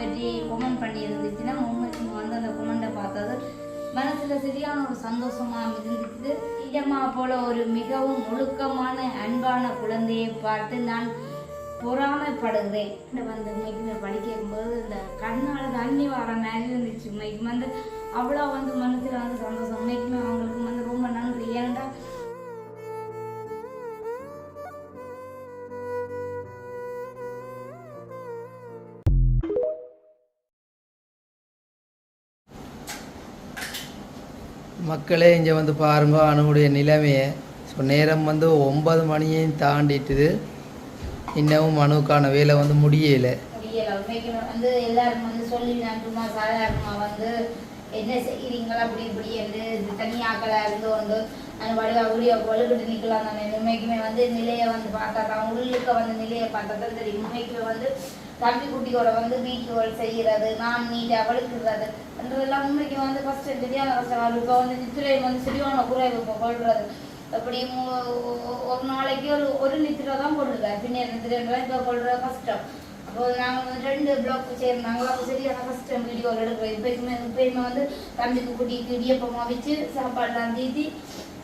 பற்றி கொமெண்ட் பண்ணி இருந்துச்சுன்னா உண்மைக்கு வந்து அந்த கொமெண்டை பார்த்தது மனசுல சரியான ஒரு சந்தோஷமா இருந்துச்சு. ஐயம்மா போல ஒரு மிகவும் ஒழுக்கமான அன்பான குழந்தையை பார்த்து நான் பொறாமைப்படுகிறேன். வந்து உண்மைக்குமே படிக்கும்போது இந்த கண்ணால் தண்ணி வர மாதிரி இருந்துச்சு. உண்மைக்கு வந்து அவ்வளோ வந்து மனசுல வந்து சந்தோஷம். உண்மைக்குமே அவங்களுக்கு வந்து ரொம்ப நன்றி. ஏன்டா மக்களே இங்கே வந்து பாருங்க அணுடைய நிலைமையை. ஸோ நேரம் வந்து ஒன்பது மணியையும் தாண்டிட்டுது. இன்னமும் மனுக்கான வேலை வந்து முடியலை. முடியல. வந்து எல்லாரும் வந்து சொல்லி நான் சும்மா சாதாரணமா வந்து என்ன செய்கிறீங்களா அப்படி இப்படி என்று தனியாக்களாக இருந்து வந்து அந்த வடிவா உடைய ஒழுகிட்டு நிக்கலாம் தானே. உண்மைக்குமே வந்து நிலையை வந்து பார்த்தா தான் உள்ளுக்க வந்து நிலையை பார்த்தா தான் தெரியும். உண்மைக்குமே வந்து தம்பி குட்டியோட வந்து வீட்டுகள் செய்கிறது நான் நீட்டா வழுக்குறது என்றதெல்லாம் உண்மைக்கு வந்து கஷ்டம் சரியான கஷ்டம் இப்போ வந்து நித்திரை வந்து சரியான குறைவு இப்போ கொள்றது அப்படி ஒரு நாளைக்கு ஒரு ஒரு நித்திரை தான் போட்டுருக்கேன் பின்னர் நித்திரை இப்போ கொள்றது கஷ்டம் அப்போ நாங்கள் வந்து ரெண்டு பிளாக் சேர்ந்தாங்க. அப்போ சரியான கஷ்டம் வீடியோ எடுக்கிறோம். இப்போயுமே இப்போயுமே வந்து தம்பிக்கு குட்டிக்கு இடியப்பமாக வச்சு சாப்பாடுலாம் தீத்தி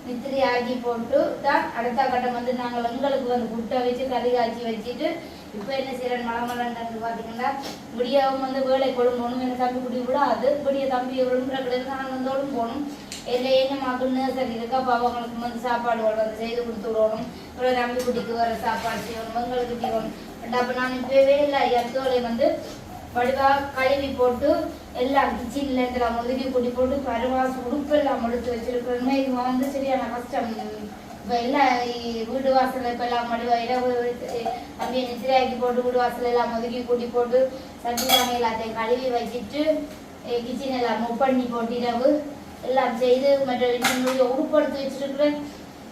நித்திரை ஆக்கி போட்டு தான் அடுத்த கட்டம் வந்து நாங்கள் எங்களுக்கு வந்து குட்டை வச்சு கறி காய்ச்சி வச்சுட்டு இப்போ என்ன செய்யறேன் மலமலன்றது பார்த்தீங்கன்னா விடியாவும் வந்து வேலை கொடும் போகணும் என்ன தம்பி குட்டி விடாது. விடிய தம்பி விழும்புற கிடையாது நான் வந்து ஒழுங்கு போகணும் இல்லை என்ன மகன் சரி இருக்கா அப்போ அவங்களுக்கு வந்து சாப்பாடு வந்து செய்து கொடுத்து விடணும். அப்புறம் தம்பி குட்டிக்கு வர சாப்பாடு செய்யணும் எங்களுக்கு செய்யணும். அப்போ நான் இப்போவே இல்லை. எத்தோலை வந்து வடிவாக கழுவி போட்டு எல்லாம் கிச்சனில் இருந்து ஒதுக்கி கூட்டி போட்டு பருவா உடுப்பெல்லாம் முடிச்சு எடுத்து வச்சிருக்கிறோமே இது வந்து சரியான கஷ்டம். இப்போ எல்லாம் வீடு வாசல் இப்போ எல்லாம் மடிவா இரவு அப்படியே நித்திரையாக்கி போட்டு வீடு வாசல் எல்லாம் ஒதுக்கி கூட்டி போட்டு சட்டி சாமி எல்லாத்தையும் கழுவி வச்சுட்டு கிச்சன் எல்லாம் மூவ் பண்ணி போட்டு இரவு எல்லாம் செய்து மற்ற உருப்படுத்தி உடுப்பு வச்சிருக்கிறேன்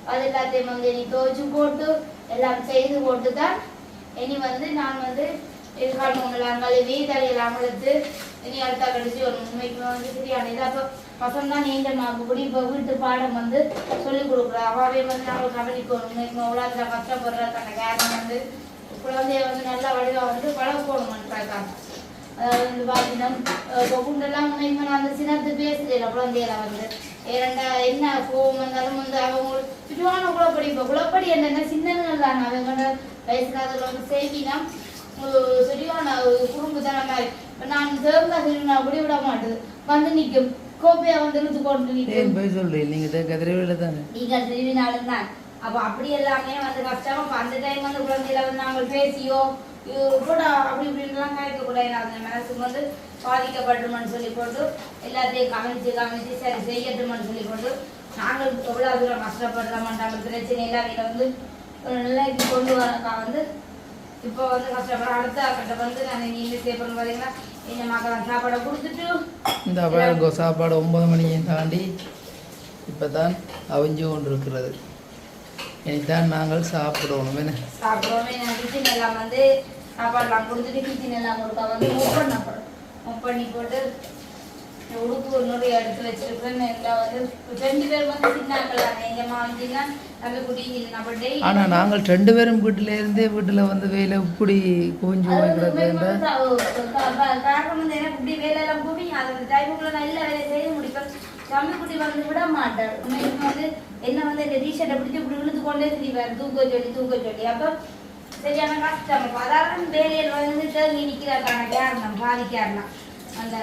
அது எல்லாத்தையும் வந்து இனி துவைச்சு போட்டு எல்லாம் செய்து போட்டு தான் இனி வந்து நான் வந்து இருக்காமல் கழுவி தலையெல்லாம் அழுத்து இனி அடுத்த கழிச்சு ஒரு உண்மைக்கு வந்து சரியான இதாக அப்போ பசங்க தான் நீண்ட நாக்கு இப்போ வீட்டு பாடம் வந்து சொல்லிக் கொடுக்குறோம் அவாவே வந்து நாங்கள் கவனிக்கணும் உண்மைக்கு உலகத்தில் கஷ்டப்படுறதுக்கான காரணம் வந்து குழந்தைய வந்து நல்லா வடிவாக வந்து பழக்கணும்ன்றாங்க அதாவது வந்து பார்த்தீங்கன்னா இப்போ குண்டெல்லாம் உண்மைக்கு நான் அந்த சின்னத்து பேசுறேன் குழந்தையில வந்து. ஏன்னா என்ன கோவம் வந்தாலும் வந்து அவங்க சுற்றுவான குளப்படி இப்போ குளப்படி என்னென்ன? சின்னங்கள் தான் அவங்க வயசுல அதில் வந்து செய்தினா சரியான குறும்பு தானே மாதிரி இப்போ நான் தேர்ந்தா நான் அப்படி விட மாட்டேது வந்து நிற்கும் கோப்பையா வந்து இழுத்து கொண்டு போய் சொல்றீங்க நீங்கள் கதிரவியில் தானே? நீங்கள் திருவினாலும் தான். அப்போ அப்படி எல்லாமே வந்து கஷ்டம் அப்போ அந்த டைம் வந்து குழந்தையில வந்து நாங்கள் பேசியோ கூட அப்படி இப்படின்லாம் கலைக்கக்கூடாது அந்த மனசுக்கு வந்து பாதிக்கப்பட்டுமான்னு சொல்லி போட்டு எல்லாத்தையும் கவனிச்சு கவனிச்சு சரி செய்யட்டுமான்னு சொல்லி போட்டு நாங்கள் எவ்வளோ தூரம் கஷ்டப்படுறோமாட்டாங்க பிரச்சனை எல்லாம் இதை வந்து ஒரு நிலைக்கு கொண்டு வரக்கா வந்து இப்போ வந்து கஷ்டப்படுற அடுத்த கட்ட வந்து நான் நீங்க சேப்பணும் பார்த்தீங்கன்னா இந்த மக்கள் சாப்பாடை கொடுத்துட்டு இந்த பாருங்க சாப்பாடு ஒன்பது மணியையும் தாண்டி இப்போ தான் அவிஞ்சு கொண்டு இருக்கிறது இனிதான் நாங்கள் சாப்பிடணும் என்ன? சாப்பிடுவோமே கிச்சன் எல்லாம் வந்து சாப்பாடுலாம் கொடுத்துட்டு கிச்சன் எல்லாம் கொடுத்தா வந்து மூவ் பண்ணப்படும் பண்ணி போட்டு உடுப்பு நிறைய எடுத்து வச்சிருக்கேன் எல்லாம் வந்து ரெண்டு பேர் வந்து சின்னாக்கள்? தானே எங்கள் மாவஞ்சின்னா நல்ல குடி நம்ம டெய்லி ஆனால் நாங்கள் ரெண்டு பேரும் வீட்டில் இருந்தே வீட்டில் வந்து வேலை இப்படி குவிஞ்சு காரணம் வந்து எனக்கு இப்படி வேலையெல்லாம் குவி. அந்த டைமுக்குள்ள நான் எல்லா வேலையும் செய்து முடிப்பேன். தம்பி குட்டி வந்து விட மாட்டார் உண்மைக்கு வந்து என்ன வந்து இந்த டிஷர்ட்டை பிடிச்சி இப்படி இழுத்து கொண்டே திரிவார் தூக்க சொல்லி தூக்க சொல்லி. அப்போ சரியான கஷ்டம். அதாவது வேலையில் வந்து தேங்கி நிற்கிறதுக்கான காரணம் பாதி காரணம் அந்த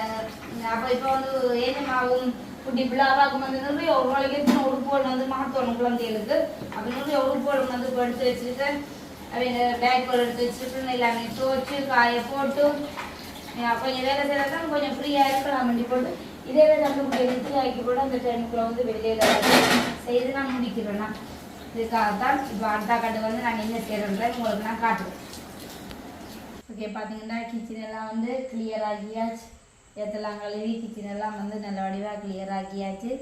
அப்போ இப்போ வந்து ஏனமாவும் குட்டி பிள்ளாவாக்கும் வந்து நிறைய ஒரு நாளைக்கு எத்தனை உடுப்புகள் வந்து மாற்றணும் குழந்தைகளுக்கு. அப்போ நிறைய உடுப்புகள் வந்து படுத்து எடுத்து வச்சுட்டு அவங்க பேக்குகள் எடுத்து வச்சுட்டு எல்லாமே துவச்சு காய போட்டு கொஞ்சம் வேலை செய்யறதான் கொஞ்சம் ஃப்ரீயாக இருக்கலாம். வண்டி போட்டு இதே வேலை நம்ம கொஞ்சம் ஆக்கி போட்டு அந்த டைமுக்குள்ள வந்து வெளியில செய்து நான் முடிக்கிறேன்னா இதுக்காகத்தான் இதுக்காக தான் இப்போ அடுத்த காட்டு வந்து நான் என்ன செய்யறேன் உங்களுக்கு நான் காட்டுவேன் ஓகே பார்த்தீங்கன்னா கிச்சன் எல்லாம் வந்து கிளியர் ஆகியாச்சு. ஏற்றலாம் கழுவி கிச்சன் எல்லாம் வந்து நல்ல வடிவாக கிளியர் ஆக்கியாச்சு.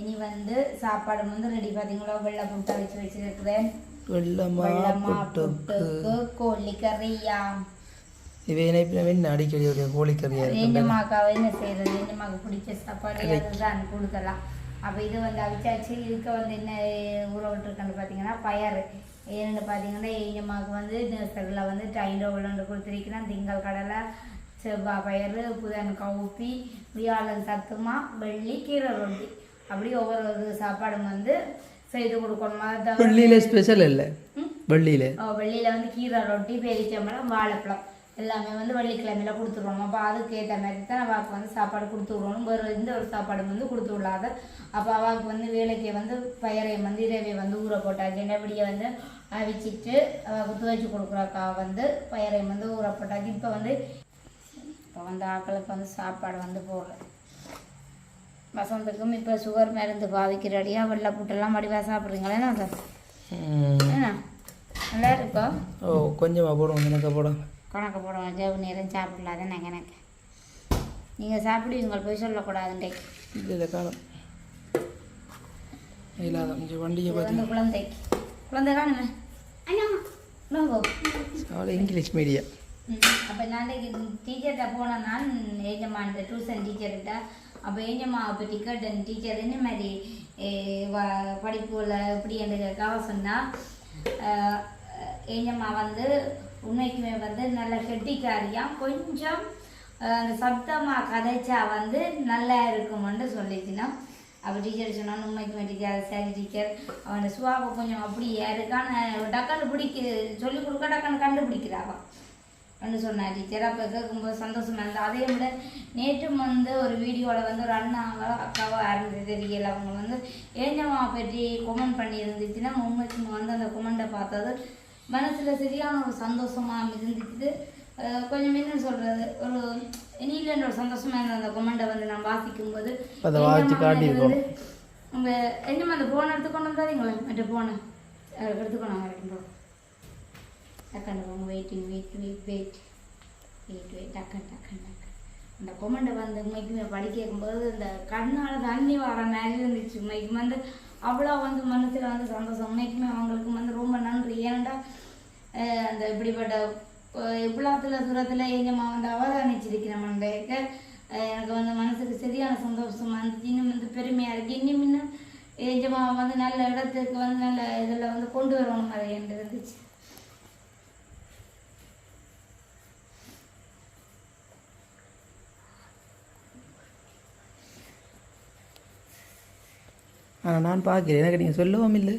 இனி வந்து சாப்பாடு வந்து ரெடி பார்த்தீங்களா வெள்ளை புட்டை வச்சு வச்சிருக்கிறேன். வெள்ளமா வெள்ளமா புட்டுக்கு. புட்டுக்கு கோழி கறியா இவை இணைப்பினவின் அடிக்கடி ஒரு கோழிக்கறியாக இருக்கு ரேஞ்சமாக்காவை என்ன செய்யறது ரேஞ்சமாக்கு பிடிச்ச சாப்பாடு அதுதான் கொடுக்கலாம். அப்போ இது வந்து அவிச்சாச்சு. இதுக்கு வந்து என்ன ஊற விட்டுருக்கேன்னு பார்த்தீங்கன்னா பயறு. ஏன்னு பார்த்தீங்கன்னா ஏஞ்சமாக்கு வந்து நர்சரியில் வந்து டைண்டோ விளாண்டு கொடுத்துருக்கிறேன். திங்கள் கடலை செவ்வாய் பயிறு புதன் கவுப்பி வியாழன் சத்துமா வெள்ளி கீரை ரொட்டி. அப்படி ஒவ்வொரு ஒரு சாப்பாடும் வந்து செய்து கொடுக்கணும்? வெள்ளியில் ஸ்பெஷல் இல்லை? வெள்ளியில். வெள்ளியில வந்து கீரை ரொட்டி பேரிச்சம்பழம் வாழைப்பழம். எல்லாமே வந்து வெள்ளிக்கிழமையில கொடுத்துருவோம். அப்போ அதுக்கு ஏற்ற மாதிரி தான் அவாவுக்கு வந்து சாப்பாடு கொடுத்து விடணும். வேறு எந்த ஒரு சாப்பாடு வந்து கொடுத்து விடாத அப்போ அவாவுக்கு வந்து வேலைக்கு வந்து பயிரை வந்து இரவை வந்து ஊற போட்டாச்சு என்னபடியே வந்து அவிச்சிட்டு அவாவுக்கு துவைச்சி கொடுக்குறக்கா வந்து பயிரை வந்து ஊற போட்டாச்சு. இப்போ வந்து இப்போ வந்து ஆக்களுக்கு வந்து சாப்பாடு வந்து போடுறேன் வசந்துக்கும் இப்போ சுகர் மருந்து பாதிக்கிறடியா வெள்ளை புட்டெல்லாம் மடிவாக சாப்பிட்றீங்களே? என்ன நல்லா இருக்கோ? ஓ கொஞ்சமாக போடுவோம் எனக்கு போடும் கணக்கு போடுவோம் ஜவு நேரம் சாப்பிடலாத நான் எனக்கு நீங்கள் சாப்பிடுவீங்க போய் சொல்லக்கூடாதுண்டே இல்லை காணும் இல்லாத வண்டியை பார்த்து. குழந்தைக்கு குழந்தை. காணுமே இங்கிலீஷ் மீடியம். அப்போ நாளைக்கு டீச்சர்கிட்ட போனேன். நான் ஏஜம்மா அந்த டியூஷன் டீச்சர்கிட்ட அப்போ ஏஜம்மா அப்போ டிக்கெட் டீச்சர் என்ன மாதிரி படிப்புல இப்படி படிப்புல எப்படி எனக்காக சொன்னால் ஏஜம்மா வந்து உண்மைக்குமே வந்து நல்ல கெட்டிக்காரியாக கொஞ்சம் அந்த சப்தமாக கதைச்சா வந்து நல்லா இருக்கும்னு சொல்லிச்சுன்னா அப்போ டீச்சர் சொன்னான்னு உண்மைக்குமே டீச்சர் சரி டீச்சர் அவன் சுவாவை கொஞ்சம் அப்படியே இருக்கான்னு டக்குன்னு பிடிக்க சொல்லி கொடுக்க டக்குன்னு கண்டுபிடிக்கிறாவான் அப்படின்னு சொன்னா டீச்சர் அப்போ கேட்கும்போது சந்தோஷமா இருந்தது. அதே விட நேற்றும் வந்து ஒரு வீடியோவில் வந்து ஒரு அண்ணாவோ அக்காவோ இருந்தது தெரியல. அவங்க வந்து ஏஞ்சம்மா பற்றி கொமெண்ட் பண்ணி இருந்துச்சுன்னா உண்மைக்கு வந்து அந்த கொமெண்ட்டை பார்த்தது மனசில் சரியான ஒரு சந்தோஷமாக இருந்துச்சு கொஞ்சம் என்ன சொல்கிறது ஒரு இனியிலன்ற ஒரு சந்தோஷமாக இருந்த அந்த கொமெண்ட்டை வந்து நான் வாசிக்கும்போது அதை வாசிச்சு ஏஞ்சம்மா காட்டியிருக்கோம். வந்து உங்க என்னம்மா அந்த போனை எடுத்து கொண்டு வந்தாதீங்களே மற்ற போனை எடுத்துக்கணும் வரைக்கும் டக்குன்னு போங்க waiting wait wait wait wait wait டக்குன்னு டக்குன்னு டக்குன்னு அந்த கொமெண்டை வந்து உண்மைக்குமே படிக்க கேட்கும்போது இந்த கண்ணால் தண்ணி வர மாதிரி இருந்துச்சு. உண்மைக்கு வந்து அவ்வளோ வந்து மனசில் வந்து சந்தோஷம். உண்மைக்குமே அவங்களுக்கு வந்து ரொம்ப நன்றி. ஏன்டா அந்த இப்படிப்பட்ட இவ்வளோத்துல தூரத்தில் எங்கம்மா வந்து அவதானிச்சிருக்கிறேன் எனக்கு வந்து மனசுக்கு சரியான சந்தோஷமா இருந்துச்சு இன்னும் வந்து பெருமையாக இருக்கு. இன்னும் இன்னும் எஜமா வந்து நல்ல இடத்துக்கு வந்து நல்ல இதில் வந்து கொண்டு வரணும் மாதிரி என்று இருந்துச்சு. ஆனால் நான் பார்க்கிறேன் எனக்கு நீங்கள் சொல்லவும் இல்லை.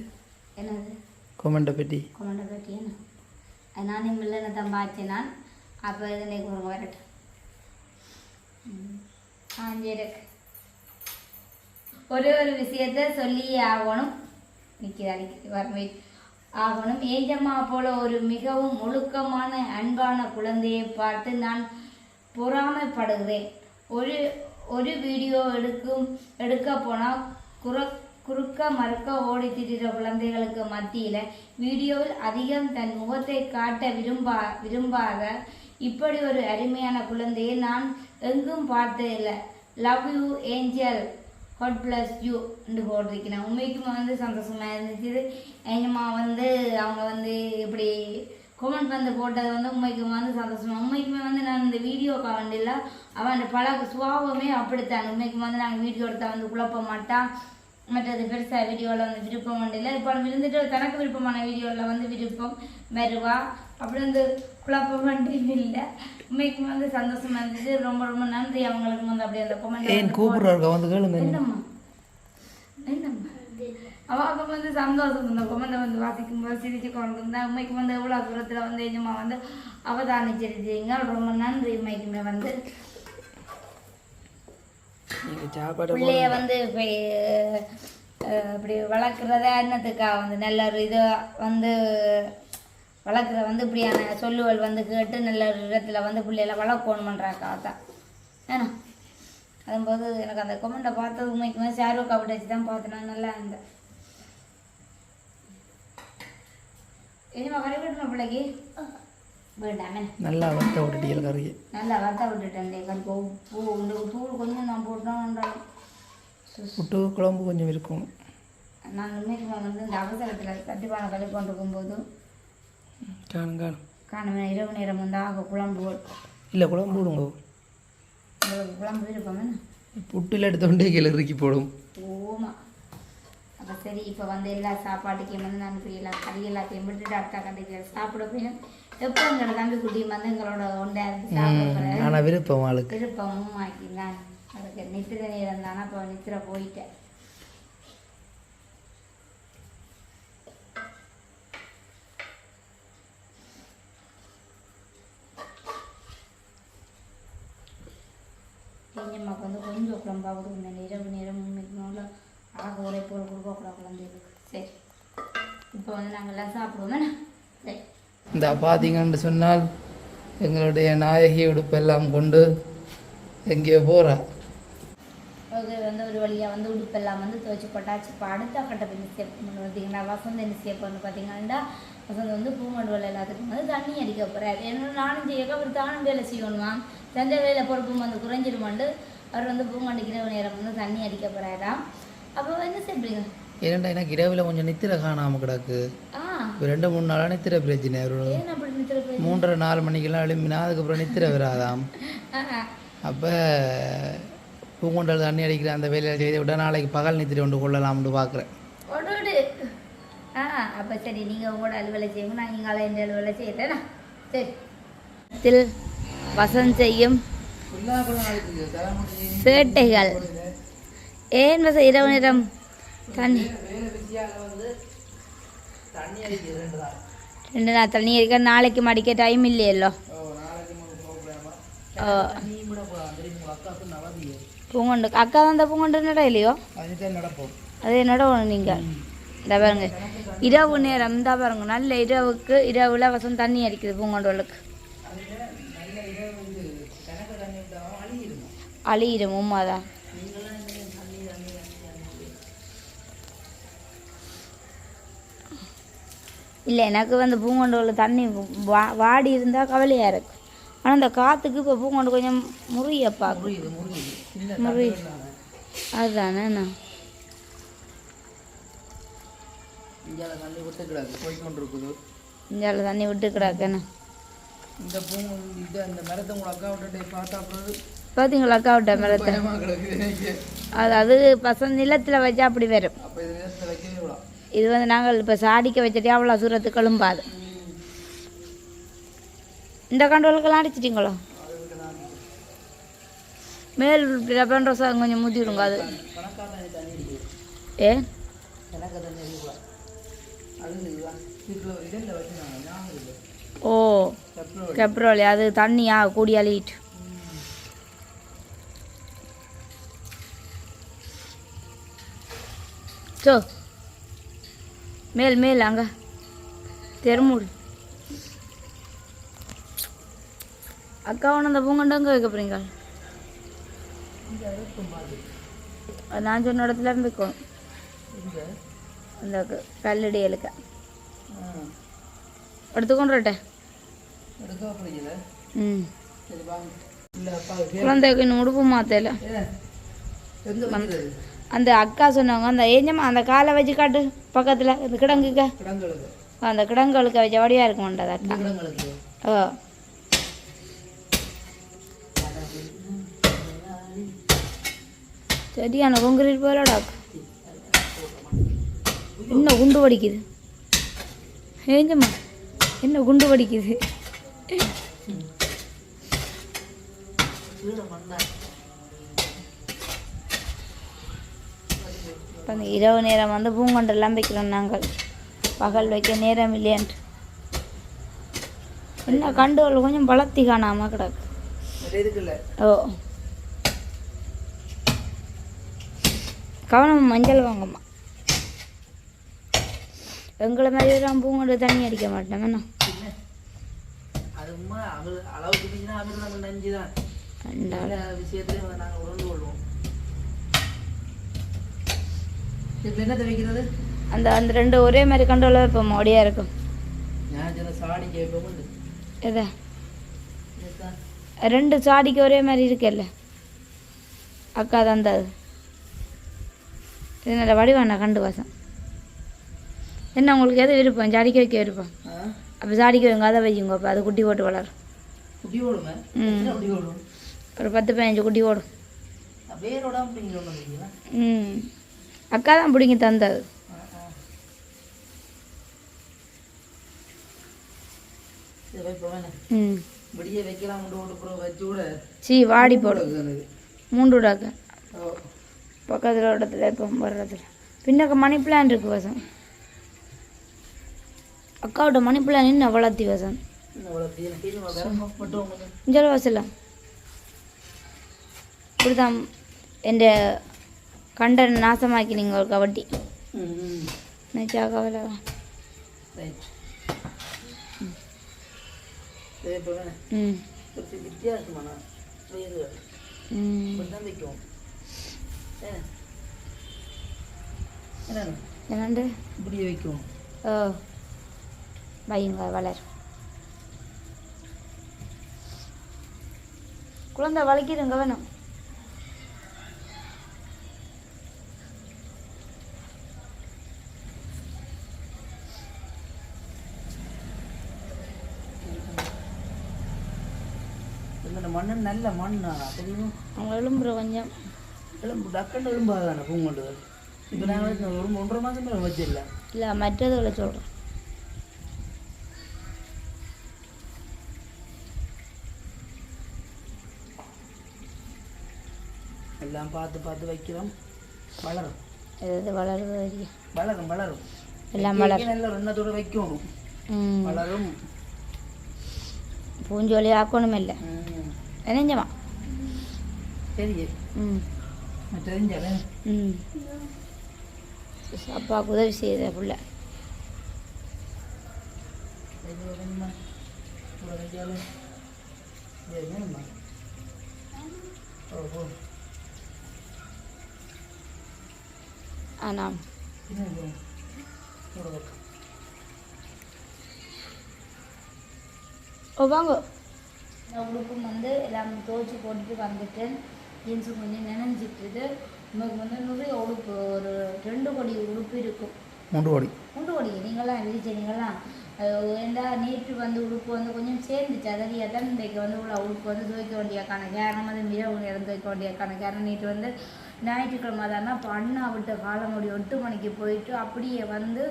என்னது? கொமெண்ட்டை பற்றி கொமெண்டை பற்றி என்ன? நானே மில்லனை தான் பார்த்தேன் நான். அப்போ இதனை கொடுங்க வரட்டும். ம். ஆ சரி இருக்கு. ஒரே ஒரு விஷயத்த சொல்லியே ஆகணும். அடிக்குது வரவே ஆகணும். ஏஜம்மா போல ஒரு மிகவும் ஒழுக்கமான அன்பான குழந்தையை பார்த்து நான் பொறாமைப்படுகிறேன். ஒரு ஒரு வீடியோ எடுக்கும் எடுக்க போனால் குற குறுக்க மறுக்க ஓடி திரிகிற குழந்தைகளுக்கு மத்தியில் வீடியோவில் அதிகம் தன் முகத்தை காட்ட விரும்பா விரும்பாத இப்படி ஒரு அருமையான குழந்தையை நான் எங்கும் பார்த்ததில்லை love you angel God bless you என்று போட்டிருக்கிறேன். உண்மைக்குமே வந்து சந்தோஷமாக இருந்துச்சு. எங்கம்மா வந்து அவங்க வந்து இப்படி கொமெண்ட் வந்து போட்டது வந்து உண்மைக்குமா வந்து சந்தோஷமாக உண்மைக்குமே வந்து நான் இந்த வீடியோ வண்டியில் அவன் அந்த பழக சுபாவமே அப்படித்தான். உண்மைக்குமா வந்து நாங்கள் வீடியோ எடுத்தா வந்து குழப்ப மாட்டான் மற்றது பெருசாக வீடியோவில் வந்து விருப்பம் உண்டு. இப்போ இருந்துட்டு தனக்கு விருப்பமான வீடியோவில் வந்து விருப்பம் வருவா. அப்படி வந்து குழப்பம் வந்து இல்லை. உண்மைக்குமே வந்து சந்தோஷமா இருந்துச்சு ரொம்ப ரொம்ப நன்றி. அவங்களுக்கு வந்து அப்படி அந்த கொமெண்ட் கூப்பிட்றாருக்கா? வந்து கேளுங்க. என்னம்மா? என்னம்மா? அவங்க வந்து சந்தோஷம். இந்த குழந்தை வந்து வாசிக்கும் போது சிரிச்சு கொண்டு இருந்தா உண்மைக்கு வந்து எவ்வளோ தூரத்தில் வந்து எஜமா வந்து அவதானிச்சிருச்சீங்க ரொம்ப நன்றி உண்மைக்குமே வந்து. நீங்கள் சாப்பாடு பிள்ளைய வந்து இப்படி வளர்க்குறதா என்னத்துக்கா வந்து நல்ல ஒரு இது வந்து வளர்க்குற வந்து இப்படியான சொல்லுவல் வந்து கேட்டு நல்ல ஒரு இடத்துல வந்து பிள்ளைகளை வளர்க்கணுமன்றாக்கா தான் ஏன்னா அதும்போது எனக்கு அந்த கொமெண்ட்டை பார்த்தது உண்மைக்குமே ஷாருக் அப்படி வச்சு தான் பார்த்தேன் நல்லா இருந்தேன். இனிமே கறி விட்டுமா பிள்ளைக்கு. நல்லா வத்த விட்டுட்டீங்க கறியை நல்லா வத்த விட்டுட்டேன் கறிக்கு உப்பு இந்த தூள் கொஞ்சம் நான் போட்டோம் புட்டு குழம்பு கொஞ்சம் இருக்கும். நான் உண்மைக்கு வந்து இந்த அவசரத்தில் கட்டிப்பான கழி கொண்டிருக்கும்போது காணும் காணும். காணுமே இரவு நேரம் வந்து ஆக குழம்பு இல்லை குழம்பு விடுங்க. உங்களுக்கு குழம்பு விருப்பம் என்ன? புட்டில் எடுத்தோண்டே கீழே இறுக்கி போடும். ஓமா. அப்போ சரி இப்போ வந்து எல்லா சாப்பாட்டுக்கையும் வந்து நான் இப்படி எல்லா கறி எல்லாத்தையும் விட்டுட்டு அடுத்த கண்டிப்பாக சாப்பிட போய் எப்போ எங்களோட தம்பி குட்டியும் வந்து எங்களோட ஒன்றா இருந்து ஆனால் விருப்பம் ஆளுக்கு விருப்பமும் ஆக்கினான் அதுக்கு நித்திர நேரம் தானே அப்போ நித்திர போயிட்டேன். எஞ்சம்மாக்கு வந்து கொஞ்சம் குழம்பா கொடுக்கணும் இரவு நேரம் முன்னைக்கு ஆக ஒரே போல் கொடுக்கக்கூடாது குழந்தைகளுக்கு. சரி. இப்போ வந்து நாங்கள்லாம் சாப்பிடுவோம் என்ன? சரி. இந்த பார்த்தீங்கன்னு சொன்னால் எங்களுடைய நாயகி உடுப்பெல்லாம் கொண்டு எங்கேயோ போகிறா வந்து ஒரு வழியாக வந்து உடுப்பெல்லாம் வந்து துவைச்சு போட்டாச்சு. இப்போ அடுத்த கட்ட பண்ணி ஸ்டெப் பார்த்தீங்கன்னா வசந்த் என்ன ஸ்டெப் வந்து பார்த்தீங்கன்னா வசந்த் வந்து பூமண்டு வேலை எல்லாத்துக்கும் வந்து தண்ணி அடிக்க போகிறார் ஏன்னா நானும் செய்யக்க அவர் தானும் வேலை செய்யணுமா செஞ்ச வேலை பொறுப்பும் வந்து குறைஞ்சிருமாண்டு அவர் வந்து பூமண்டிக்கிற நேரம் வந்து தண்ணி அடிக்க போகிறாராம் அப்போ என்ன செய்றீங்க ஏன்னா எனக்கு இரவில் கொஞ்சம் நித்திர காணாமல் கிடக்கு. ரெண்டு மூணு நாளாக நித்திர பிரச்சனை ஒரு ஏன் அப்படி நித்திர போய் மூன்றரை நாலு மணிக்கெல்லாம் எழுப்பினா அதுக்கப்புறம் நித்திர வராதாம். அப்போ பூங்குண்டல் தண்ணி அடிக்கிற அந்த வேலையை செய்து விட்டா நாளைக்கு பகல் நித்திரை கொண்டு கொள்ளலாம்னு பார்க்குறேன் ஓடோடு ஆ அப்போ சரி நீங்கள் உங்களோட அலுவலை செய்யுங்க. நான் இங்கே எந்த அலுவலை செய்யறேனா சரி. வசந்த் செய்யும் சேட்டைகள். ஏன் வச இரவு நேரம் தண்ணி. தான் ரெண்டு நாள் தண்ணி இருக்க நாளைக்கு மடிக்க டைம் இல்லையல்லோ? பூங்கொண்டு. அக்கா தான் அந்த பூங்கொண்டு நட இல்லையோ? அது என்னோட நீங்கள் இந்த பாருங்க. இரவு நேரம் இந்த பாருங்க. நல்ல இரவுக்கு இரவுல வசம் தண்ணி அடிக்குது அழியிருமா அழியிடும் உண்மைதான் நீங்களாம் இந்த தண்ணி தண்ணி தண்ணி இல்லை எனக்கு வந்து பூங்கொண்டோவில் தண்ணி வா வாடி இருந்தால் கவலையாக இருக்கு. ஆனால் இந்த காற்றுக்கு இப்போ பூங்கொண்டு கொஞ்சம் முறியப்பா முறியுது முறியுது. சின்ன முறி. தண்ணி அதுதானே நான் விட்டு இந்தியாவில் தண்ணி விட்டு கிடக்கேண்ணே இந்த பூ இது அந்த மரத்தை உங்களை அக்கா விட்டுட்டு பார்த்தா பார்த்தீங்களா மரத்தை? பயமா கிடக்குது எனக்கு. அது அது பசங்க நிலத்தில் வச்சா அப்படி வரும். இது வந்து நாங்கள் இப்போ சாடிக்க வச்சுட்டே அவ்வளோ சூரத்துக்கு எழும்பாது இந்த கண்டோலுக்கெல்லாம் அடிச்சிட்டிங்களோ? மேல் லெபன் ரோஸா கொஞ்சம் முதிருங்க அது. ஏ? ஓ கெப்ரோலி. அது தண்ணியா கூடி அழிட்டு சோ மேல் மேல் அங்க. தெருமூடு அக்கா ஒன்று அந்த பூங்கண்டு அங்கே வைக்க போறீங்க. நான் சொன்ன இடத்துல இங்கே அந்த க- கல்லடி எழுக்க ஆ. எடுத்துக்கொண்டுட்டே ம். குழந்தைக்கு இன்னும் உடுப்பு மாத்தல. அந்த அக்கா சொன்னாங்க அந்த ஏஞ்சம்மா அந்த காலை வச்சு காட்டு பக்கத்தில் அந்த கிடங்குக்க. கிடங்களுக்கு அந்த கிடங்குகளுக்கு வச்ச வடிவாக இருக்க மாட்டேது அக்கா. கிடங்களுக்கு ஓ. சரியான கொங்குறீர் போலடா என்ன குண்டு வடிக்குது? ஏஞ்சம்மா என்ன குண்டு வடிக்குது? இப்போ அந்த இரவு நேரம் வந்து பூங்கொண்டெல்லாம் வைக்கிறோம் நாங்கள். பகல் வைக்க நேரம் இல்லையான்ட்டு என்ன கண்டுகள் கொஞ்சம் பலத்தி காணாம கிடக்கு. ஓ. கவனம் மஞ்சள் வாங்கம்மா எங்களை மாதிரி நான் பூங்கொண்டு தண்ணி அடிக்க வேண்டாம். எல்லா விஷயத்துலையும் நாங்கள் உணர்ந்து கொள்வோம். இதில் என்ன வைக்கிறது? அந்த அந்த ரெண்டு ஒரே மாதிரி கண்டோல இப்போ மோடியாக இருக்கும் எதா? ரெண்டு சாடிக்கு ஒரே மாதிரி இருக்குல்ல. அக்கா தந்தது இது நல்ல வடிவாண்ணா கண்டு வாசம். என்ன உங்களுக்கு எது விருப்பம்? சாடிக்க வைக்க விருப்பம்? அப்போ சாடிக்க வைங்க அதை வையுங்க அப்போ அது குட்டி போட்டு வளரும். குட்டி ஓடுமே ஒரு பத்து பதினஞ்சு குட்டி ஓடும் ம். அக்கா தான் பிடிங்கி தந்தது. சீ வாடி போடு. இருக்குது. மூன்று விடாக்க ஓ. பக்கத்தில் இடத்துல இப்போ வர்றதுல. பின்னக்க மணி பிளான் இருக்கு வசம் அக்காவோட மணி பிளான் இன்னும் வசம் இஞ்சல் வாசலாம் இப்படிதான் கண்டன் நாசமாக்கி நீங்கள் ஒரு கவட்டி ம் ம் நினச்சா கவலை ரைட். சரி இப்போ வேணாம் ம். கொஞ்சம் வித்தியாசமான ம். இப்படி வைக்கும் என்னண்டு ஓ. வையுங்க வளர். குழந்தை வலிக்குதுங்க வேணும் இந்த மண்ணு நல்ல மண்ணா தெரியுமா? அவங்க எலும்புற கொஞ்சம் எலும்பு டக்குன்னு எலும்பாதானே பூங்கொண்டு? இப்போ வச்சு ஒரு ஒன்றரை மாதம் மேலே வச்சிடலாம் இல்லை மற்றதுகளை சொல்கிறேன் எல்லாம் பார்த்து பார்த்து வைக்கிறோம். வளரும். எது வளருது வளரும் வளரும். எல்லாம் வளரும். நல்ல எண்ணத்தோட வைக்கணும். வளரும். பூஞ்சோலி ஆக்கணும் இல்லை ம். நினைஞ்சமா சரி ம் தெரிஞ்சாலே ம் அப்பாவுக்கு உதவி வாங்க உடுப்பும் வந்து எல்லாம் துவைச்சி போட்டுட்டு வந்துட்டு ஜீன்ஸு கொஞ்சம் நினைஞ்சிட்டுது. நமக்கு வந்து நிறைய உடுப்பு ஒரு ரெண்டு கோடி உடுப்பு இருக்கும். மூன்று கோடி. உண்டு கோடி. நீங்களாம் இருந்துச்சு நீங்களாம் ஏண்டா நேற்று வந்து உடுப்பு வந்து கொஞ்சம் சேர்ந்துச்சு. அதறியா தான் இன்றைக்கு வந்து உள்ள உடுப்பு வந்து துவைக்க வேண்டியக்கான காரணம்? வந்து மிரவு நேரம் துவைக்க வேண்டியக்கான காரணம். நேற்று வந்து ஞாயிற்றுக்கிழமை தானே. இப்போ அண்ணா விட்ட காலமுடி எட்டு மணிக்கு போயிட்டு அப்படியே வந்து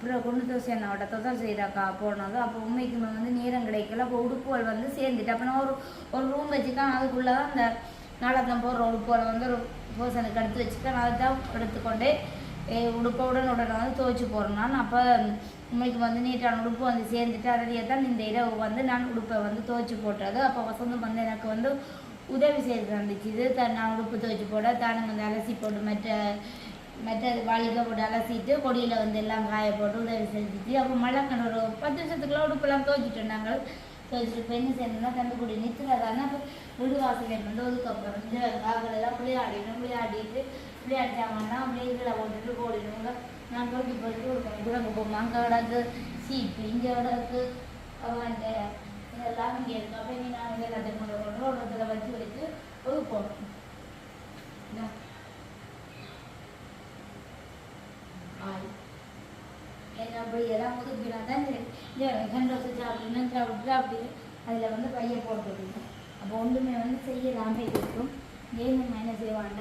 அப்புறம் கொண்டு தோசை அண்ணாவோட தான் செய்கிறாக்கா போனது அப்போ உண்மைக்குமே வந்து நேரம் கிடைக்கல. அப்போ உடுப்புகள் வந்து சேர்ந்துட்டு அப்போ நான் ஒரு ஒரு ரூம் வச்சுக்கான் அதுக்குள்ளே தான் அந்த நாளத்தம் போடுற உடுப்புகளை வந்து ஒரு பர்சனுக்கு எடுத்து வச்சுக்கேன் அதை தான் எடுத்துக்கொண்டு ஏ, உடுப்பை உடனே உடனே வந்து துவைச்சி போடுறேன் நான் அப்போ உண்மைக்கு வந்து நீட்டான உடுப்பு வந்து சேர்ந்துட்டு அதனையே தான் இந்த இரவு வந்து நான் உடுப்பை வந்து துவைச்சி போட்டது. அப்போ வசந்தம் வந்து எனக்கு வந்து உதவி செய்து தந்துச்சு. இது தான் நான் உடுப்பு துவைச்சி போட தானே வந்து அலசி போட்டு மற்ற மற்ற வாளிக்க போட்டு அலசிட்டு கொடியில் வந்து எல்லாம் காய போட்டு உதவி செஞ்சுட்டு அப்போ மழை கண்டு ஒரு பத்து வருஷத்துக்குள்ள உடுப்பெல்லாம் துவைச்சிட்டோம் நாங்கள். துவைச்சிட்டு இப்போ என்ன செய்யணும்னா தந்துக்குடி நிற்கிறதானே அப்போ வீடு வாசலில் வந்து ஒதுக்கப்புறம் இந்த காக்கள் விளையாடிடணும் விளையாடிட்டு விளையாடிட்டாங்கன்னா அப்படியே கீழே போட்டுட்டு ஓடிடுவோங்க நான் தோக்கி போட்டு கொடுக்கணும். கூட போமா அங்கே கிடக்கு சீப்பு இங்கே கிடக்கு அந்த இதெல்லாம் இங்கே இருக்கு. அப்போ நீ நாங்கள் எல்லாத்தையும் கொண்டு கொண்டு ஒரு இடத்துல வச்சு வச்சு ஒதுக்கணும் இந்தா. ஆய் என்ன அப்படி எல்லாம் ஒதுக்கினா தான் இந்த சந்தோஷம் சாப்பிட்டு சாப்பிட்டு அப்படி அதில் வந்து பையன் போட்டுருக்கணும் அப்போ ஒன்றுமே வந்து செய்யலாமே இருக்கும். ஏன் என்ன செய்வாங்க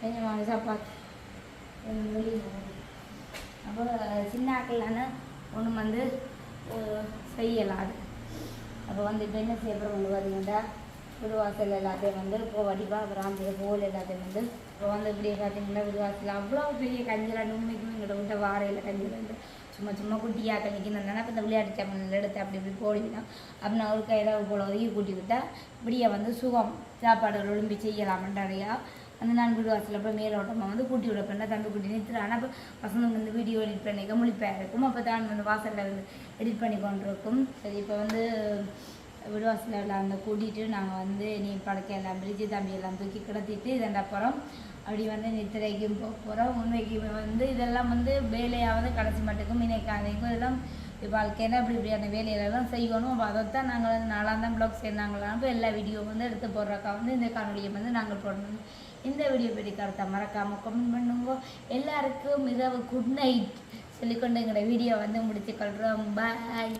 கொஞ்சமாக சாப்பாடு வெளியில் அப்போ சின்ன ஆக்கலான ஒன்று வந்து செய்யலாம். அது அப்போ வந்து இப்போ என்ன செய்ய போகிறோம் பார்த்தீங்கன்னா விடுவாசல் எல்லாத்தையும் வந்து இப்போ வடிவா பிராந்திய அந்த கோல் எல்லாத்தையும் வந்து இப்போ வந்து இப்படியே பார்த்தீங்கன்னா விடுவாசல். அவ்வளோ பெரிய கஞ்சிலாண்டு உண்மைக்குமே எங்கள்கிட்ட விட்ட வாரையில் வந்து. சும்மா சும்மா குட்டியாக கஞ்சிக்கு நான் இப்போ இந்த விளையாட்டு சாமான் எடுத்து அப்படி இப்படி போடுவினா அப்படின்னா நான் ஒரு கையில் போல ஒதுக்கி கூட்டி விட்டா இப்படியே வந்து சுகம் சாப்பாடுகள் ஒழும்பி செய்யலாமன்றாடையா அந்த நான் வீடு வாசலில் போய் மேலோட்டமாக வந்து கூட்டி விட பண்ண தம்பி குட்டி நிறுத்துறேன். ஆனால் இப்போ பசங்க வந்து வீடியோ எடிட் பண்ணிக்க முழிப்பாக இருக்கும். அப்போ தான் வந்து வாசலில் வந்து எடிட் பண்ணி கொண்டிருக்கும். சரி இப்போ வந்து விடுவாசலில் அந்த கூட்டிகிட்டு நாங்கள் வந்து நீ படக்க எல்லாம் பிரிட்ஜு தம்பி எல்லாம் தூக்கி கிடத்திட்டு இதெண்டா போகிறோம் அப்படி வந்து நித்திரைக்கும் போக போகிறோம் உண்மைக்கு வந்து இதெல்லாம் வந்து வேலையாவது கடைசி மட்டுக்கும் இணைக்காதைக்கும் இதெல்லாம் வாழ்க்கையில் அப்படி இப்படியான வேலையிலலாம் செய்யணும். அப்போ அதைத்தான் நாங்கள் வந்து நாலாம் தான் ப்ளாக் சேர்ந்தாங்களாம். எல்லா வீடியோ வந்து எடுத்து போடுறக்கா வந்து இந்த காணொலியை வந்து நாங்கள் போடணும். இந்த வீடியோ பற்றி கருத்தை மறக்காமல் கமெண்ட் பண்ணுங்க. எல்லாருக்கும் இரவு குட் நைட் சொல்லிக்கொண்டு எங்களோட வீடியோ வந்து முடிச்சுக்கொள்கிறோம் பாய்